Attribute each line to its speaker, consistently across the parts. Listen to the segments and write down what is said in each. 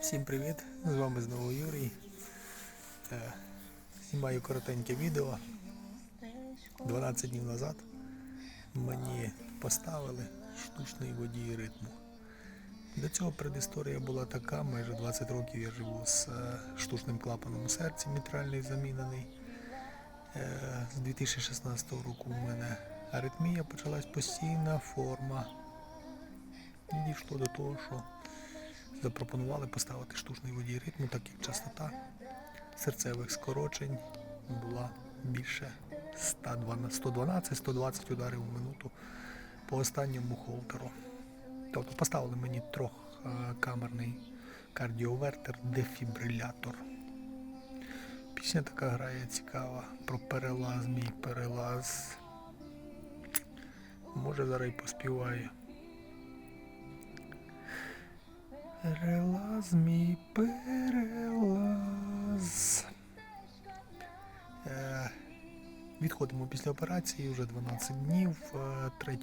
Speaker 1: Всім привіт! З вами знову Юрій. Е, Знімаю коротеньке відео. 12 днів назад мені поставили штучний водій ритму. До цього предісторія була така, майже 20 років я живу з е, штучним клапаном у серці, мітральний замінений. Е, З 2016 року у мене аритмія почалась постійна форма. І дійшло до того, що запропонували поставити штучний водій ритму, так як частота серцевих скорочень була більше 112-120 ударів в минуту по останньому холтеру. Тобто поставили мені трьохкамерний кардіовертер дефібрилятор. Пісня така грає цікава про перелаз, мій перелаз. Може зараз і поспіваю. Перелаз мій перелаз. Е, відходимо після операції вже 12 днів. Е, 3 е,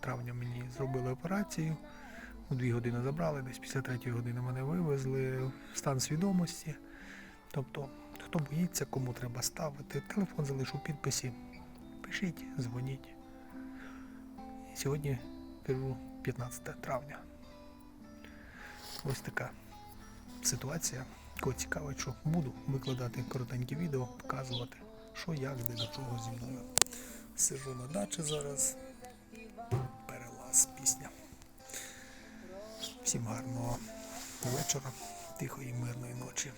Speaker 1: травня мені зробили операцію. У 2 години забрали, десь після 3 години мене вивезли в стан свідомості. Тобто, хто боїться, кому треба ставити, телефон залишу в підписі. Пишіть, дзвоніть. Сьогодні кажу 15 травня. Ось така ситуація. Кого цікавить, що буду викладати коротенькі відео, показувати, що як, де до чого зі мною. Сижу на дачі зараз. Перелаз пісня. Всім гарного вечора, тихої, мирної ночі.